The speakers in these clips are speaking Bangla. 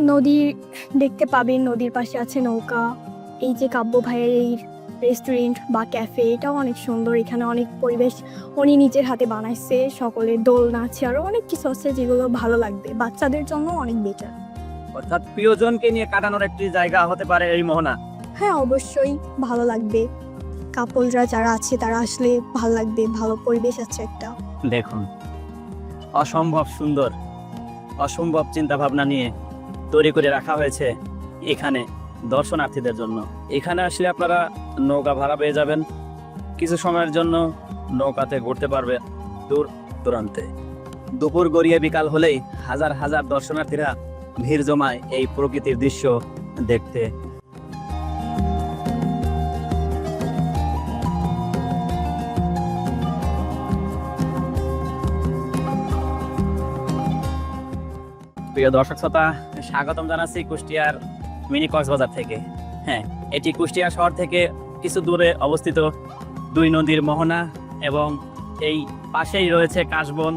নদী দেখতে পাবেন নদীর পাশে আছে নৌকা। এই যে কাব্য ভাইয়ের এই রেস্টুরেন্ট বা ক্যাফে এটাও অনেক সুন্দর। এখানে অনেক পরিবেশ উনি নিজের হাতে বানাইছে সকলে দোলনা আছে আরও অনেক কিছু আছে যেগুলো ভালো লাগবে। বাচ্চাদের জন্য অনেক বেটার অর্থাৎ প্রিয়জনকে নিয়ে কাটানোর একটি জায়গা হতে পারে এই মোহনা। হ্যাঁ অবশ্যই ভালো লাগবে। কাপলরা যারা আছে তারা আসলে ভালো লাগবে ভালো পরিবেশ আছে একটা। দেখুন অসম্ভব সুন্দর অসম্ভব চিন্তা ভাবনা নিয়ে তৈরি করে রাখা হয়েছে এখানে দর্শনার্থীদের জন্য। এখানে আসলে আপনারা নৌকা ভাড়া পেয়ে যাবেন। কিছু সময়ের জন্য নৌকাতে ঘুরতে পারবে দূর দূরান্তে। দুপুর গড়িয়ে বিকাল হলেই হাজার হাজার দর্শনার্থীরা ভিড় জমায় এই প্রকৃতির দৃশ্য দেখতে প্রিয় দর্শক শ্রোতা, স্বাগতম জানাচ্ছি কুষ্টিয়ার মিনি কক্সবাজার থেকে। হ্যাঁ এটি কুষ্টিয়া শহর থেকে কিছু দূরে অবস্থিত দুই নদীর মোহনা এবং এই পাশেই রয়েছে কাশবন।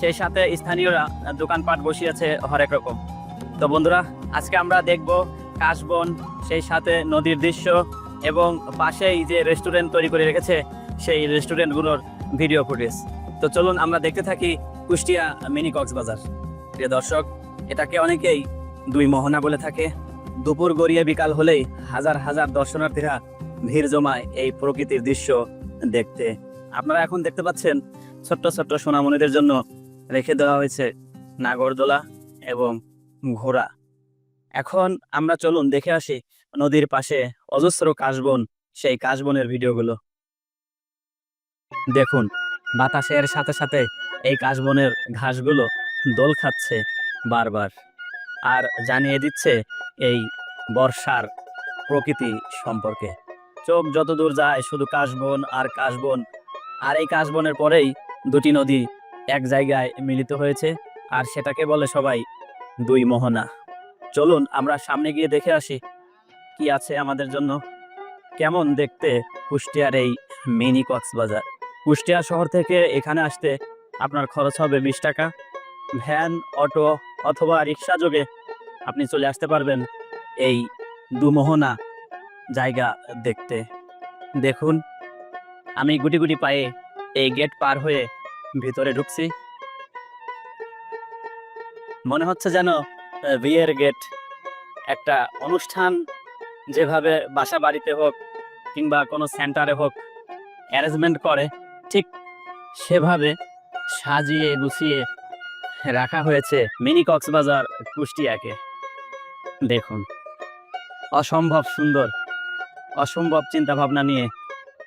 সেই সাথে স্থানীয়রা দোকানপাট বসিয়েছে হরেক রকম। তো বন্ধুরা, আজকে আমরা দেখব কাশবন, সেই সাথে নদীর দৃশ্য এবং পাশেই যে রেস্টুরেন্ট তৈরি করে রেখেছে, সেই রেস্টুরেন্টগুলোর ভিডিও ফুটেজ। তো চলুন আমরা দেখতে থাকি কুষ্টিয়া মিনি কক্সবাজার। প্রিয় দর্শক এটাকে অনেকেই দুই মোহনা বলে থাকে। দুপুর গড়িয়ে বিকাল হলেই হাজার হাজার দর্শনার্থীরা ভিড় জমায় এই প্রকৃতির দৃশ্য দেখতে। আপনারা এখন দেখতে পাচ্ছেন ছোট্ট ছোট্ট সোনামণিদের জন্য রেখে দেওয়া হয়েছে নাগরদোলা এবং ঘোড়া। এখন আমরা চলুন দেখে আসি নদীর পাশে অজস্র কাশবন, সেই কাশবনের ভিডিওগুলো। দেখুন, বাতাসের সাথে সাথে এই কাশবনের ঘাসগুলো দোল খাচ্ছে। বারবার। আর জানিয়ে দিচ্ছে এই বর্ষার প্রকৃতি সম্পর্কে। চোখ যতদূর যায় শুধু কাশবন আর কাশবন। আর এই কাশবনের পরেই দুটি নদী এক জায়গায় মিলিত হয়েছে, আর সেটাকে বলে সবাই দুই মোহনা। চলুন আমরা সামনে গিয়ে দেখে আসি কি আছে আমাদের জন্য। কেমন দেখতে কুষ্টিয়ার এই মিনি কক্সবাজার? কুষ্টিয়া শহর থেকে এখানে আসতে আপনার খরচ হবে বিশ টাকা। ভ্যান, অটো অথবা রিক্সা যোগে আপনি চলে আসতে পারবেন এই দুমোহনা জায়গা দেখতে। দেখুন, আমি গুটি গুটি পায়ে এই গেট পার হয়ে ভিতরে ঢুকছি। মনে হচ্ছে যেন বিয়ের গেট একটা অনুষ্ঠান যেভাবে বাসা বাড়িতে হোক কিংবা কোনো সেন্টারে হোক অ্যারেঞ্জমেন্ট করে, ঠিক সেভাবে সাজিয়ে গুছিয়ে রাখা হয়েছে মিনি কক্সবাজার কুষ্টিয়াকে। দেখুন, অসম্ভব সুন্দর, অসম্ভব চিন্তা ভাবনা নিয়ে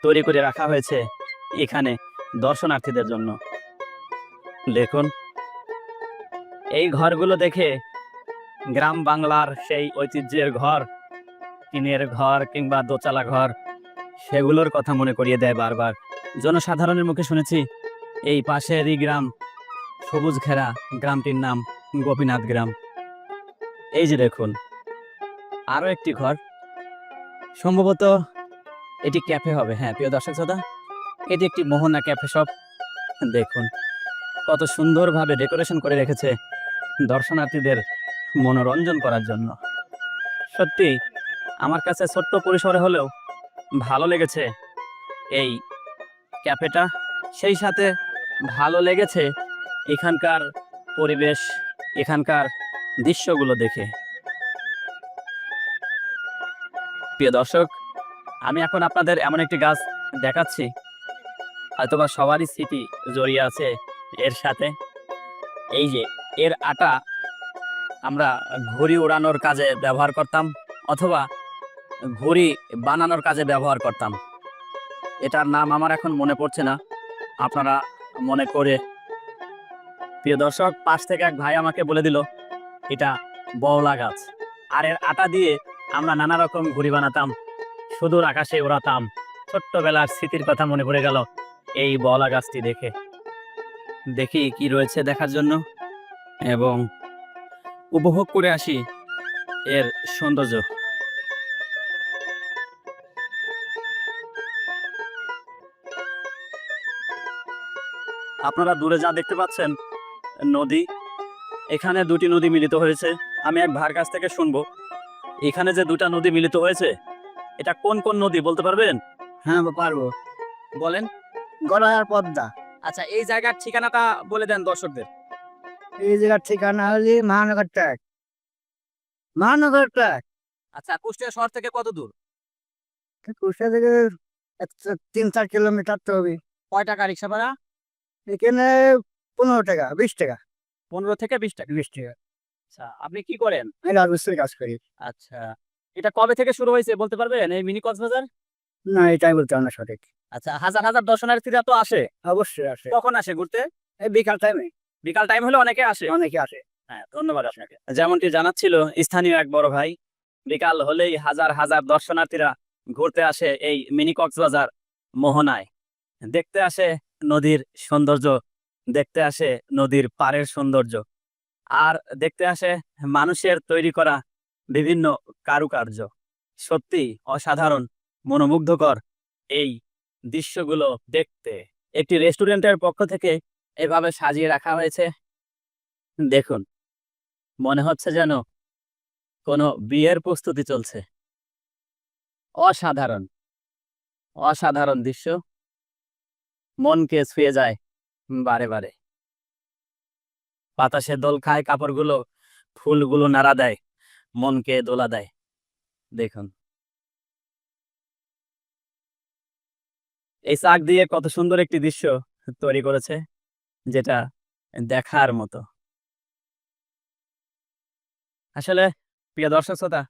তৈরি করে রাখা হয়েছে এখানে দর্শনার্থীদের জন্য। দেখুন, এই ঘরগুলো দেখে গ্রাম বাংলার সেই ঐতিহ্যের ঘর, টিনের ঘর কিংবা দোচালা ঘর, সেগুলোর কথা মনে করিয়ে দেয় বারবার। জনসাধারণের মুখে শুনেছি, এই পাশেরই গ্রাম সবুজ ঘেরা গ্রামটির নাম গোপীনাথ গ্রাম। এই যে দেখুন আরও একটি ঘর। সম্ভবত এটি ক্যাফে হবে। হ্যাঁ প্রিয় দর্শক শ্রোতা, এটি একটি মোহনা ক্যাফে শপ। দেখুন, কত সুন্দরভাবে ডেকোরেশন করে রেখেছে দর্শনার্থীদের মনোরঞ্জন করার জন্য। সত্যি, আমার কাছে ছোট্ট পরিসরে হলেও ভালো লেগেছে এই ক্যাফেটা। সেই সাথে ভালো লেগেছে এখানকার পরিবেশ, এখানকার দৃশ্যগুলো দেখে। প্রিয় দর্শক, আমি এখন আপনাদের এমন একটি গাছ দেখাচ্ছি। হয়তোবা সবারই স্মৃতি জড়িয়ে আছে এর সাথে। এই যে, এর আটা আমরা ঘুড়ি উড়ানোর কাজে ব্যবহার করতাম অথবা ঘড়ি বানানোর কাজে ব্যবহার করতাম। এটার নাম আমার এখন মনে পড়ছে না। আপনারা মনে করে প্রিয় দর্শক, পাশ থেকে এক ভাই আমাকে বলে দিল, এটা বওলা গাছ। আর এর আটা দিয়ে আমরা নানা রকম ঘুড়ি বানাতাম, সুদূর আকাশে ওড়াতাম ছোট্টবেলার স্মৃতির কথা মনে পড়ে গেল এই বওলা গাছটি দেখে। দেখি কি রয়েছে দেখার জন্য এবং উপভোগ করে আসি এর সৌন্দর্য। আপনারা দূরে যা দেখতে পাচ্ছেন নদী। এখানে দুটি নদী মিলিত হয়েছে। আমি এক ভাইয়ের কাছ থেকে শুনব। এখানে যে দুটা নদী মিলিত হয়েছে এটা কোন কোন নদী বলতে পারবেন? হ্যাঁ পারব। বলেন। গড়া পদ্মা। আচ্ছা এই জায়গার ঠিকানাটা বলে দেন দর্শকদের। এই জায়গার ঠিকানা হলি মহানগর ট্র্যাক। মহানগর ট্র্যাক। আচ্ছা কুষ্টিয়া শহর থেকে কত দূর? কুষ্টিয়া থেকে তিন চার কিলোমিটার তো হবে। কয় টাকা রিক্সা ভাড়া? এখানে পনেরো টাকা বিশ টাকা। পনেরো থেকে বিশ টাকা? বিশ টাকা। আচ্ছা আপনি কি করেন? আমি রাজমিস্ত্রির কাজ করি। আচ্ছা এটা কবে থেকে শুরু হয়েছে বলতে পারবেন? এই মিনি কক্সবাজার? না এটাই বলতে না সঠিক। আচ্ছা হাজার হাজার দর্শনার্থীরা তো আসে। অবশ্যই আসে। কখন আসে ঘুরতে? এই বিকাল টাইমে বিকাল টাইম হলে অনেকে আসে। অনেকে আসে। হ্যাঁ ধন্যবাদ আপনাকে। যেমনটি জানাচ্ছিল স্থানীয় এক বড় ভাই বিকাল হলেই হাজার হাজার দর্শনার্থীরা ঘুরতে আসে এই মিনি কক্সবাজার মোহনায়। দেখতে আসে নদীর সৌন্দর্য দেখতে আসে নদীর পাড়ের সৌন্দর্য। আর দেখতে আসে মানুষের তৈরি করা বিভিন্ন কারুকার্য। সত্যি অসাধারণ, মনোমুগ্ধকর এই দৃশ্যগুলো দেখতে। একটি রেস্টুরেন্টের পক্ষ থেকে এভাবে সাজিয়ে রাখা হয়েছে। দেখুন, মনে হচ্ছে যেন কোনো বিয়ের প্রস্তুতি চলছে। অসাধারণ অসাধারণ দৃশ্য। মনকে ছুঁয়ে যায় বারে বারে। বাতাসে দোল খায়, কাপড়গুলো ফুলগুলো নাড়া দেয়, মনকে দোলা দেয়। দেখুন। এই চাক দিয়ে কত সুন্দর একটি দৃশ্য তৈরি করেছে, যেটা দেখার মতো। আসলে, প্রিয় দর্শক শ্রোতা,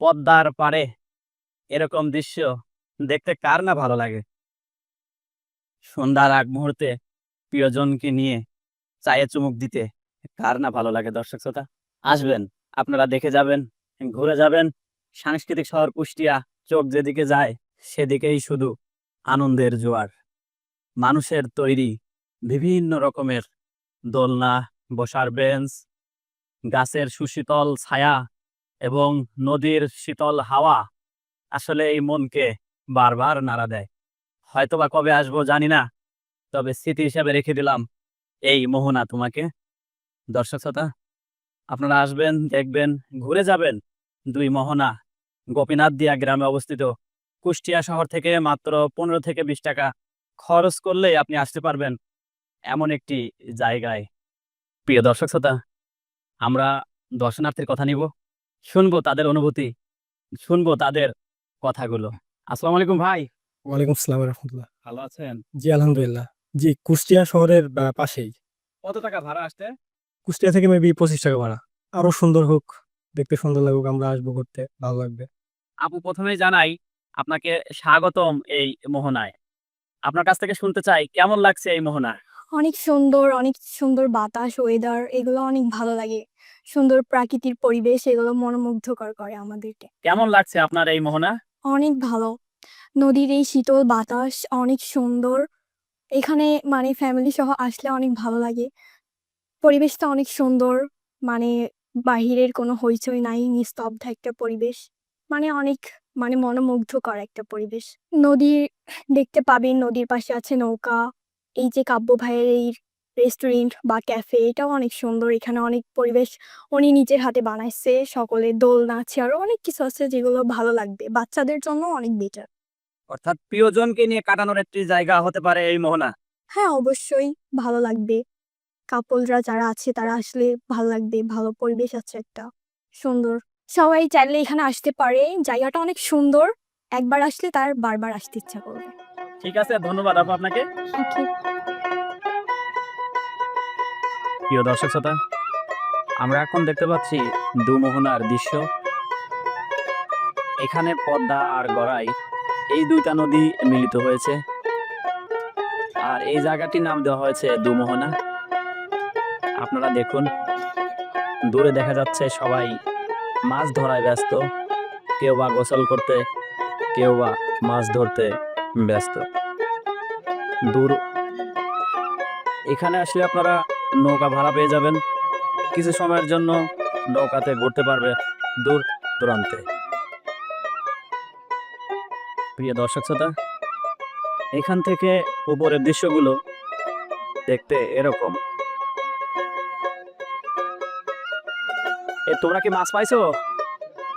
পদ্মার পারে এরকম দৃশ্য দেখতে কার না ভালো লাগে? সন্ধ্যার আগ মুহূর্তে প্রিয়জনকে নিয়ে চায়ে চুমুক দিতে, কার না ভালো লাগে দর্শক শ্রোতা? আসবেন, আপনারা দেখে যাবেন, ঘুরে যাবেন। সাংস্কৃতিক শহর কুষ্টিয়া, চোখ যেদিকে যায় সেদিকেই শুধু আনন্দের জোয়ার। মানুষের তৈরি বিভিন্ন রকমের দোলনা, বসার বেঞ্চ, গাছের সুশীতল ছায়া এবং নদীর শীতল হাওয়া আসলে এই মনকে বারবার নাড়া দেয়। হয়তোবা কবে আসব জানি না তবে স্মৃতি হিসাবে রেখে দিলাম এই মোহনা তোমাকে। দর্শক শ্রোতা আপনারা আসবেন দেখবেন ঘুরে যাবেন দুই মোহনা গোপীনাথ দিয়া গ্রামে অবস্থিত। কুষ্টিয়া শহর থেকে মাত্র পনেরো থেকে বিশ টাকা খরচ করলেই আপনি আসতে পারবেন এমন একটি জায়গায়। প্রিয় দর্শক শ্রোতা আমরা দর্শনার্থীর কথা নিব। শুনব তাদের অনুভূতি শুনব তাদের কথাগুলো। আসসালামু আলাইকুম ভাই। ওয়ালাইকুম আসসালাম রহমতুল্লাহ। ভালো আছেন? জি আলহামদুলিল্লাহ। জি কুষ্টিয়া শহরের আহ, পাশেই। কত টাকা ভাড়া আসতে কুষ্টিয়া থেকে মেবি পঁচিশ টাকা ভাড়া। আরও সুন্দর হোক দেখতে সুন্দর লাগুক আমরা আসব ঘুরতে ভালো লাগবে। আপু প্রথমে জানাই আপনাকে স্বাগতম এই মোহনায়। আপনার কাছ থেকে শুনতে চাই কেমন লাগছে এই মোহনা? অনেক সুন্দর অনেক সুন্দর বাতাস ওয়েদার এগুলো অনেক ভালো লাগে। সুন্দর প্রাকৃতিক পরিবেশ এগুলো মনোমুগ্ধকর করে আমাদেরকে। কেমন লাগছে আপনার এই মোহনা? অনেক ভালো। নদীর এই শীতল বাতাস অনেক সুন্দর এখানে মানে ফ্যামিলি সহ আসলে অনেক ভালো লাগে। পরিবেশটা অনেক সুন্দর মানে বাহিরের কোনো হইচই নাই, নিস্তব্ধ একটা পরিবেশ। মানে অনেক মানে মনোমুগ্ধকর একটা পরিবেশ। নদীর, দেখতে পাবেন নদীর পাশে আছে নৌকা। এই যে কাব্য ভাইয়ের এই রেস্টুরেন্ট বা ক্যাফে এটাও অনেক সুন্দর। এখানে অনেক পরিবেশ উনি নিজের হাতে বানাইছে। সকলে দোল নাচে চেয়ার, অনেক কিছু আছে যেগুলো ভালো লাগবে। বাচ্চাদের জন্য অনেক বেটার অর্থাৎ প্রিয়জনকে নিয়ে কাটানোর একটি জায়গা হতে পারে এই মোহনা। হ্যাঁ অবশ্যই। ভালো লাগবে। কাপলরা যারা আছে তারা আসলে ভালো লাগবে। ভালো পরিবেশ আছে একটা। সুন্দর। সবাই চাইলে এখানে আসতে পারে। জায়গাটা অনেক সুন্দর। একবার আসলে তার বারবার আসতে ইচ্ছা করবে। ঠিক আছে ধন্যবাদ আপু আপনাকে। প্রিয় দর্শক শ্রোতা আমরা এখন দেখতে পাচ্ছি দুমোহনার দৃশ্য। এখানে পদ্মা আর গড়াই এই দুইটা নদী মিলিত হয়েছে। আর এই জায়গাটির নাম দেওয়া হয়েছে দুমোহনা। আপনারা দেখুন, দূরে দেখা যাচ্ছে সবাই মাছ ধরায় ব্যস্ত। কেউ বা গোসল করতে, কেউ বা মাছ ধরতে ব্যস্ত। দূর, এখানে আসলে আপনারা নৌকা ভাড়া পেয়ে যাবেন। কিছু সময়ের জন্য নৌকাতে ঘুরতে পারবে দূর দূরান্তে। প্রিয় দর্শক শ্রোতা এখান থেকে উপরের দৃশ্যগুলো দেখতে এরকম। এ তোমরা কি মাছ পাইছো?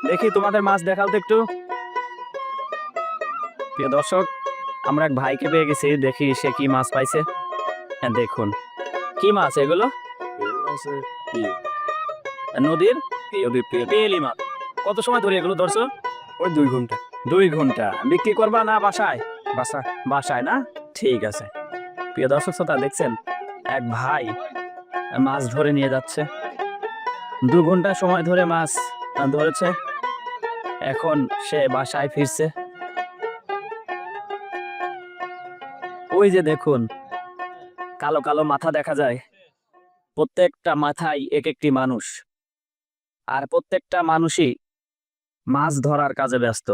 দেখি তোমাদের মাছ দেখাও তো একটু। প্রিয় দর্শক আমরা এক ভাইকে পেয়ে গেছি দেখি সে কি মাছ পাইছে। হ্যাঁ দেখুন। কি মাছ এগুলো? নদীর? মাছ। কত সময় ধরে এগুলো ধরছো? ওই দুই ঘণ্টা। দুই ঘণ্টা। বিক্রি করবা না বাসায়? বাসা বাসায় না? ঠিক আছে। প্রিয় দর্শক শ্রোতা, দেখছেন? এক ভাই মাছ ধরে নিয়ে যাচ্ছে। দু ঘণ্টা সময় ধরে মাছ ধরেছে। এখন সে বাসায় ফিরছে। ওই যে দেখুন, কালো কালো মাথা দেখা যায়। প্রত্যেকটা মাথায় এক একটি মানুষ। আর প্রত্যেকটা মানুষই মাছ ধরার কাজে ব্যস্ত।